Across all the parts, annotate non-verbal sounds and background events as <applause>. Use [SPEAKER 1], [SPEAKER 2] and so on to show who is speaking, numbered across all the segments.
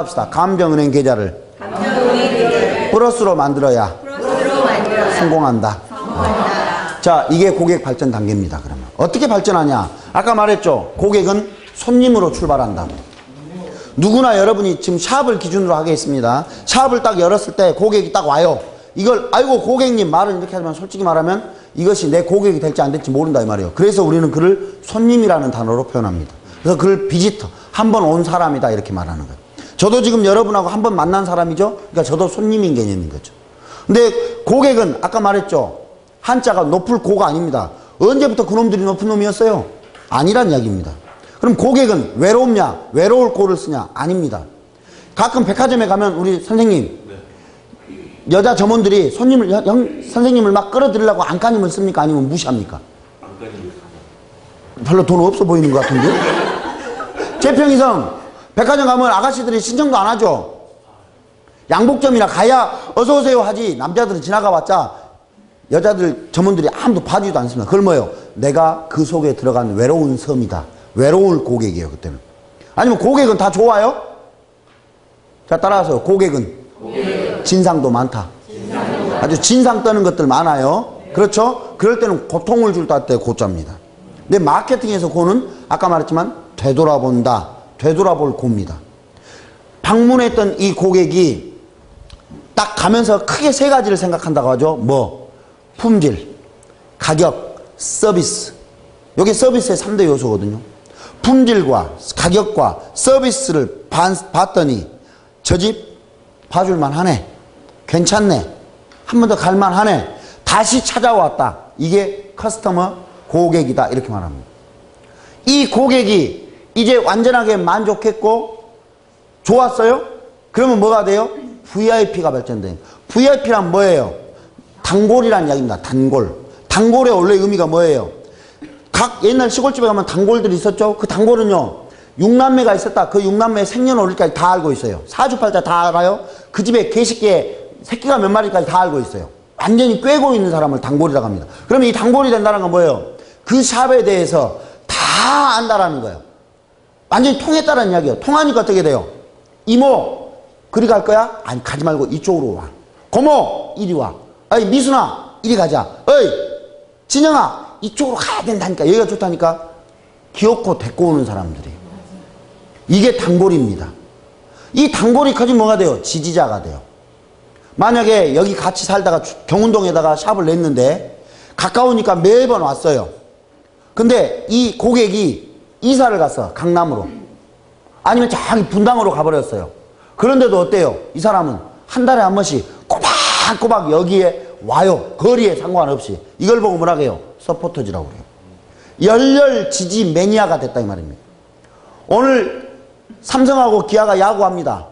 [SPEAKER 1] 합시다. 감정은행 계좌를 플러스로 만들어야 성공한다. 자, 이게 고객 발전 단계입니다. 그러면 어떻게 발전하냐? 아까 말했죠. 고객은 손님으로 출발한다. 누구나 여러분이 지금 샵을 기준으로 하겠습니다. 샵을 딱 열었을 때 고객이 딱 와요. 이걸 아이고 고객님 말을 이렇게 하지만 솔직히 말하면 이것이 내 고객이 될지 안 될지 모른다 이 말이에요. 그래서 우리는 그를 손님이라는 단어로 표현합니다. 그래서 그를 비지터 한 번 온 사람이다 이렇게 말하는 거예요. 저도 지금 여러분하고 한 번 만난 사람이죠. 그러니까 저도 손님인 개념인 거죠. 근데 고객은 아까 말했죠. 한자가 높을 고가 아닙니다. 언제부터 그놈들이 높은 놈이었어요? 아니란 이야기입니다. 그럼 고객은 외롭냐? 외로울 고를 쓰냐? 아닙니다. 가끔 백화점에 가면 우리 선생님 여자 점원들이 손님을 형, 형, 선생님을 막 끌어들이려고 안간힘을 씁니까? 아니면 무시합니까? 별로 돈 없어 보이는 것 같은데? <laughs> 제평이성 백화점 가면 아가씨들이 신청도 안 하죠. 양복점이나 가야 어서 오세요 하지 남자들은 지나가 봤자 여자들 점원들이 아무도 봐주지도 않습니다. 그걸 뭐예요? 내가 그 속에 들어간 외로운 섬이다. 외로울 고객이에요 그때는. 아니면 고객은 다 좋아요? 자 따라하세요. 고객은, 진상도 많다. 아주 진상 떠는 것들 많아요. 그렇죠? 그럴 때는 고통을 줄때 고자입니다. 근데 마케팅에서 고는 아까 말했지만 되돌아본다. 되돌아볼 고입니다. 방문했던 이 고객이 딱 가면서 크게 세 가지를 생각한다고 하죠. 뭐? 품질, 가격, 서비스. 이게 서비스의 3대 요소거든요. 품질과 가격과 서비스를 봤더니 저 집 봐줄만 하네. 괜찮네. 한 번 더 갈만 하네. 다시 찾아왔다. 이게 커스터머 고객이다. 이렇게 말합니다. 이 고객이 이제 완전하게 만족했고 좋았어요? 그러면 뭐가 돼요? VIP가 발전돼요. VIP란 뭐예요? 단골이란 이야기입니다. 단골. 단골의 원래 의미가 뭐예요? 각 옛날 시골집에 가면 단골들이 있었죠? 그 단골은요. 육남매가 있었다. 그 육남매의 생년월일까지 다 알고 있어요. 사주팔자 다 알아요. 그 집에 개식기에 새끼가 몇 마리까지 다 알고 있어요. 완전히 꿰고 있는 사람을 단골이라고 합니다. 그러면 이 단골이 된다는 건 뭐예요? 그 샵에 대해서 다 안다라는 거예요. 완전히 통했다는 이야기예요. 통하니까 어떻게 돼요? 이모, 그리 갈 거야? 아니, 가지 말고 이쪽으로 와. 고모, 이리 와. 어이, 미순아, 이리 가자. 어이, 진영아, 이쪽으로 가야 된다니까. 여기가 좋다니까. 귀엽고 데리고 오는 사람들이. 이게 단골입니다. 이 단골이 커지면 뭐가 돼요? 지지자가 돼요. 만약에 여기 같이 살다가 경운동에다가 샵을 냈는데 가까우니까 매번 왔어요. 근데 이 고객이 이사를 갔어. 강남으로. 아니면 저기 분당으로 가버렸어요. 그런데도 어때요? 이 사람은 한 달에 한 번씩 꼬박꼬박 여기에 와요. 거리에 상관없이. 이걸 보고 뭐라 해요? 서포터즈라고 그래요. 열렬 지지 매니아가 됐다 이 말입니다. 오늘 삼성하고 기아가 야구합니다.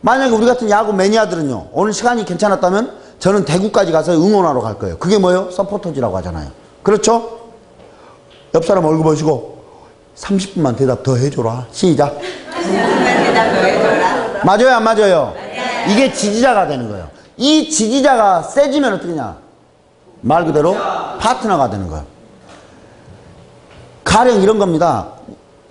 [SPEAKER 1] 만약에 우리 같은 야구 매니아들은요. 오늘 시간이 괜찮았다면 저는 대구까지 가서 응원하러 갈 거예요. 그게 뭐예요? 서포터즈라고 하잖아요. 그렇죠? 옆 사람 얼굴 보시고 30분만 대답 더 해줘라. 시작.
[SPEAKER 2] 30분만 대답 더 해줘라.
[SPEAKER 1] 맞아요, 안 맞아요? 이게 지지자가 되는 거예요. 이 지지자가 세지면 어떻게 냐? 말 그대로 파트너가 되는 거예요. 가령 이런 겁니다.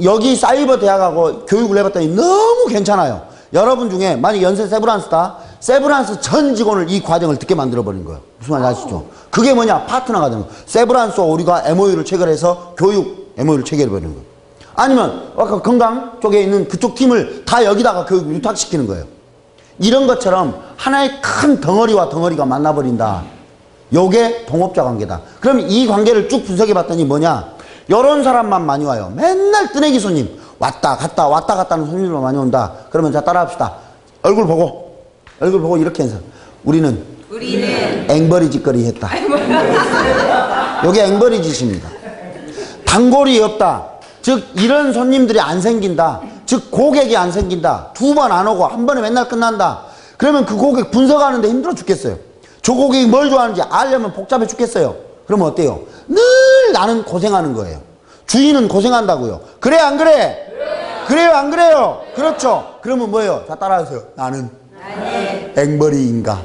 [SPEAKER 1] 여기 사이버 대학하고 교육을 해봤더니 너무 괜찮아요. 여러분 중에 만약 연세 세브란스다. 세브란스 전 직원을 이 과정을 듣게 만들어버린 거예요. 무슨 말인지 아시죠? 그게 뭐냐? 파트너가 되는 거예요. 세브란스와 우리가 MOU를 체결해서 교육 MOU를 체결해버리는 거예요. 아니면 아까 건강 쪽에 있는 그쪽 팀을 다 여기다가 교육 유탁시키는 거예요. 이런 것처럼 하나의 큰 덩어리와 덩어리가 만나버린다. 요게 동업자 관계다. 그럼 이 관계를 쭉 분석해 봤더니 뭐냐? 이런 사람만 많이 와요. 맨날 뜨내기 손님. 왔다 갔다 왔다 갔다 하는 손님들만 많이 온다. 그러면 자 따라 합시다. 얼굴 보고 얼굴 보고 이렇게 해서 우리는
[SPEAKER 2] 우리는
[SPEAKER 1] 앵벌이 짓거리 했다. 요게 앵벌이 짓입니다. 단골이 없다. 즉 이런 손님들이 안 생긴다. 즉 고객이 안 생긴다. 두 번 안 오고 한 번에 맨날 끝난다. 그러면 그 고객 분석하는데 힘들어 죽겠어요. 저 고객이 뭘 좋아하는지 알려면 복잡해 죽겠어요. 그러면 어때요? 늘 나는 고생하는 거예요. 주인은 고생한다고요. 그래 안 그래? 그래요 안 그래요? 그렇죠. 그러면 뭐예요? 자 따라하세요. 나는 앵벌이인가?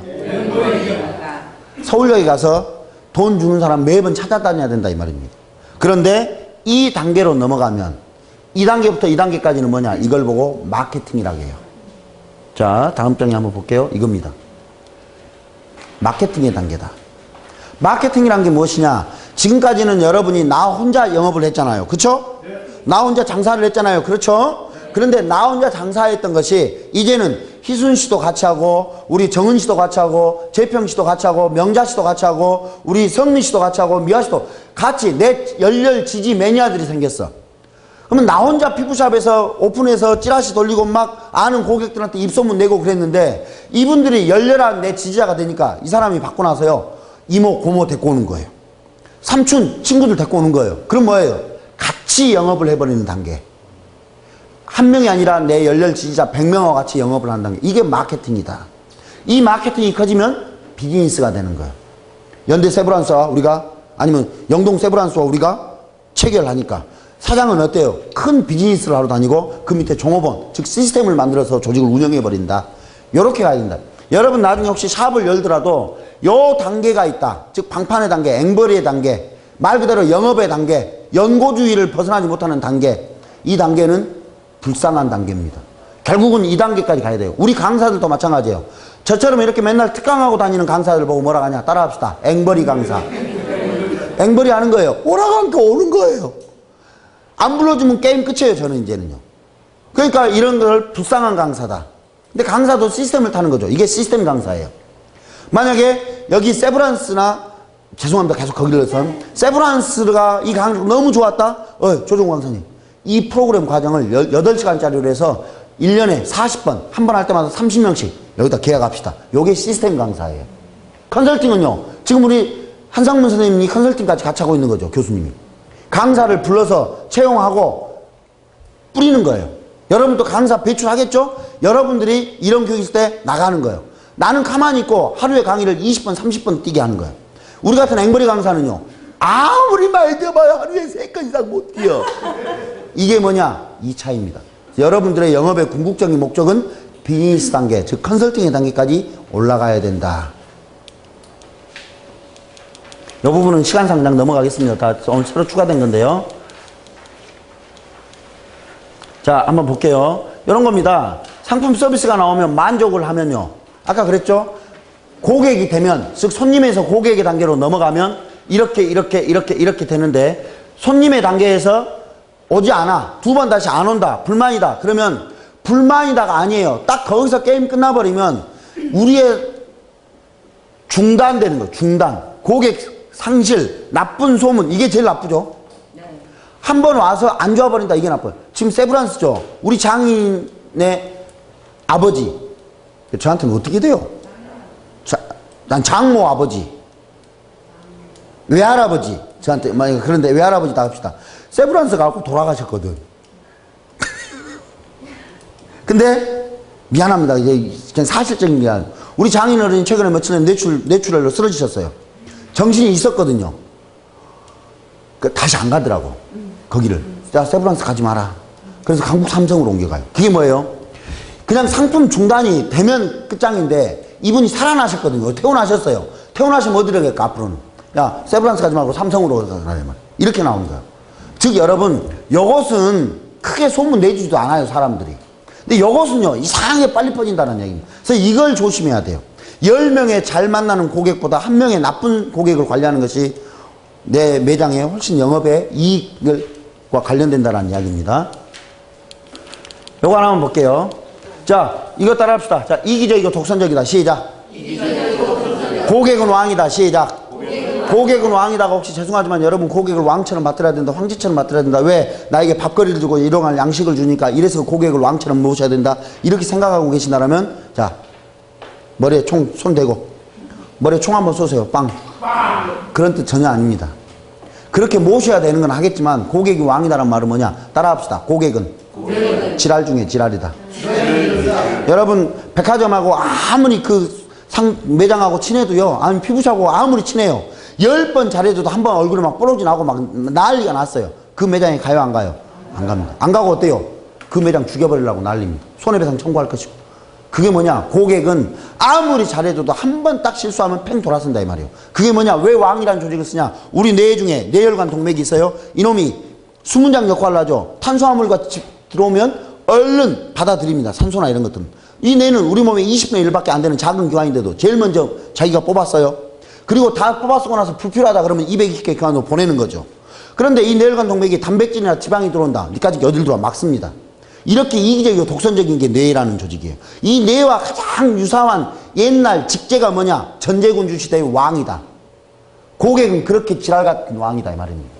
[SPEAKER 1] 서울역에 가서 돈 주는 사람 매번 찾아다녀야 된다 이 말입니다. 그런데 이 단계로 넘어가면 2단계부터 2단계까지는 뭐냐? 이걸 보고 마케팅이라고 해요. 자, 다음 장에 한번 볼게요. 이겁니다. 마케팅의 단계다. 마케팅이란 게 무엇이냐? 지금까지는 여러분이 나 혼자 영업을 했잖아요. 그쵸? 나 혼자 장사를 했잖아요. 그렇죠? 그런데 나 혼자 장사했던 것이 이제는 희순 씨도 같이 하고 우리 정은 씨도 같이 하고 재평 씨도 같이 하고 명자 씨도 같이 하고 우리 성민 씨도 같이 하고 미아 씨도 같이 내 열렬 지지 매니아들이 생겼어. 그러면 나 혼자 피부샵에서 오픈해서 찌라시 돌리고 막 아는 고객들한테 입소문 내고 그랬는데 이분들이 열렬한 내 지지자가 되니까 이 사람이 받고 나서요. 이모 고모 데리고 오는 거예요. 삼촌 친구들 데리고 오는 거예요. 그럼 뭐예요? 같이 영업을 해버리는 단계 한 명이 아니라 내 열렬 지지자 100명과 같이 영업을 한다는 게 이게 마케팅이다 이 마케팅이 커지면 비즈니스가 되는 거예요 연대 세브란스와 우리가 아니면 영동 세브란스와 우리가 체결하니까 사장은 어때요? 큰 비즈니스를 하러 다니고 그 밑에 종업원 즉 시스템을 만들어서 조직을 운영해 버린다. 요렇게 가야 된다. 여러분 나중에 혹시 샵을 열더라도 요 단계가 있다. 즉 방판의 단계, 앵벌이의 단계, 말 그대로 영업의 단계, 연고주의를 벗어나지 못하는 단계. 이 단계는 불쌍한 단계입니다. 결국은 이 단계까지 가야 돼요. 우리 강사들도 마찬가지예요. 저처럼 이렇게 맨날 특강하고 다니는 강사들 보고 뭐라 하냐 따라합시다. 앵벌이 강사. 앵벌이 하는 거예요. 오라가니까 오는 거예요. 안 불러주면 게임 끝이에요, 저는 이제는요. 그러니까 이런 걸 불쌍한 강사다. 근데 강사도 시스템을 타는 거죠. 이게 시스템 강사예요. 만약에 여기 세브란스나 죄송합니다. 계속 거기를 선 세브란스가 이 강사 너무 좋았다? 어, 조종 강사님. 이 프로그램 과정을 8시간짜리로 해서 1년에 40번, 한 번 할 때마다 30명씩 여기다 계약합시다. 요게 시스템 강사예요. 컨설팅은요. 지금 우리 한상문 선생님이 컨설팅까지 같이 하고 있는 거죠. 교수님이. 강사를 불러서 채용하고 뿌리는 거예요. 여러분도 강사 배출하겠죠? 여러분들이 이런 교육 있을 때 나가는 거예요. 나는 가만히 있고 하루에 강의를 20번, 30번 뛰게 하는 거예요. 우리 같은 앵벌이 강사는요. 아무리 말겨봐야 하루에 3건 이상 못 뛰어. 이게 뭐냐? 이 차이입니다. 여러분들의 영업의 궁극적인 목적은 비즈니스 단계, 즉 컨설팅의 단계까지 올라가야 된다. 이 부분은 시간 상당 넘어가겠습니다. 다 오늘 새로 추가된 건데요. 자, 한번 볼게요. 이런 겁니다. 상품 서비스가 나오면 만족을 하면요. 아까 그랬죠? 고객이 되면, 즉 손님에서 고객의 단계로 넘어가면 이렇게 이렇게 이렇게 이렇게 되는데 손님의 단계에서 오지 않아. 두 번 다시 안 온다. 불만이다. 그러면 불만이다가 아니에요. 딱 거기서 게임 끝나버리면 우리의 중단되는 거예요. 중단. 고객 상실, 나쁜 소문 이게 제일 나쁘죠. 한번 와서 안 좋아버린다 이게 나빠요. 지금 세브란스죠. 우리 장인의 아버지 저한테는 어떻게 돼요? 자, 난 장모 아버지, 외할아버지 저한테 만약 그런데 외할아버지 다 합시다. 세브란스 가고 돌아가셨거든. <laughs> 근데 미안합니다. 이제 그냥 사실적인 미안. 우리 장인 어른이 최근에 며칠 전에 뇌출 뇌출혈로 쓰러지셨어요. 정신이 있었거든요. 그 다시 안 가더라고. 거기를. 자, 세브란스 가지 마라. 그래서 강북 삼성으로 옮겨가요. 그게 뭐예요? 그냥 상품 중단이 되면 끝장인데 이분이 살아나셨거든요. 퇴원하셨어요. 퇴원하시면 어디로 갈까, 앞으로는? 야, 세브란스 가지 말고 삼성으로 가라. 말 이렇게 나오는 거예요. 즉, 여러분, 요것은 크게 소문 내주지도 않아요, 사람들이. 근데 요것은요, 이상하게 빨리 퍼진다는 얘기입니다. 그래서 이걸 조심해야 돼요. 10명의 잘 만나는 고객보다 한 명의 나쁜 고객을 관리하는 것이 내 매장의 훨씬 영업의 이익과 관련된다는 이야기입니다. 요거 하나 한번 볼게요. 자, 이거 따라 합시다. 자, 이기적이고 독선적이다. 시작. 고객은 왕이다. 시작. 고객은 왕이다가 혹시 죄송하지만 여러분 고객을 왕처럼 맡으려야 된다. 황제처럼 맡으려야 된다. 왜? 나에게 밥거리를 주고 일용할 양식을 주니까 이래서 고객을 왕처럼 모셔야 된다. 이렇게 생각하고 계신다면 자, 머리에 총, 손 대고 머리에 총 한번 쏘세요. 빵. 그런 뜻 전혀 아닙니다. 그렇게 모셔야 되는 건 하겠지만 고객이 왕이다란 말은 뭐냐? 따라합시다. 고객은, 지랄 중에 지랄이다. 여러분 백화점하고 아무리 그 상, 매장하고 친해도요. 아니 피부샵하고 아무리 친해요. 열 번 잘해줘도 한 번 얼굴에 막 부러지 나고 막 난리가 났어요. 그 매장에 가요 안 가요? 안 갑니다. 안 가고 어때요? 그 매장 죽여버리려고 난립니다. 손해배상 청구할 것이고. 그게 뭐냐? 고객은 아무리 잘해줘도 한 번 딱 실수하면 팽 돌아선다 이 말이에요. 그게 뭐냐? 왜 왕이라는 조직을 쓰냐? 우리 뇌 중에 뇌혈관 동맥이 있어요. 이놈이 수문장 역할을 하죠. 탄수화물과 집- 들어오면 얼른 받아들입니다. 산소나 이런 것들은. 이 뇌는 우리 몸의 20분의 1밖에 안 되는 작은 기관인데도 제일 먼저 자기가 뽑았어요. 그리고 다 뽑아쓰고 나서 불필요하다 그러면 220개 기관으로 보내는 거죠. 그런데 이 뇌혈관 동맥에 단백질이나 지방이 들어온다. 니까지 어딜 들어와 막습니다. 이렇게 이기적이고 독선적인 게 뇌라는 조직이에요. 이 뇌와 가장 유사한 옛날 직제가 뭐냐? 전제군주 시대의 왕이다. 고객은 그렇게 지랄 같은 왕이다 이 말입니다.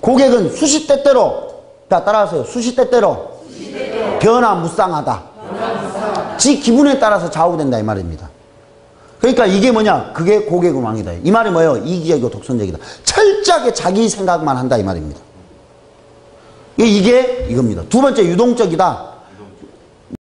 [SPEAKER 1] 고객은 수시때때로 자 따라하세요. 수시때때로 변화 무쌍하다. 지 기분에 따라서 좌우된다 이 말입니다. 그러니까 이게 뭐냐? 그게 고객은 왕이다. 이 말이 뭐예요? 이기적이고 독선적이다. 철저하게 자기 생각만 한다 이 말입니다. 이게 이겁니다. 두 번째 유동적이다.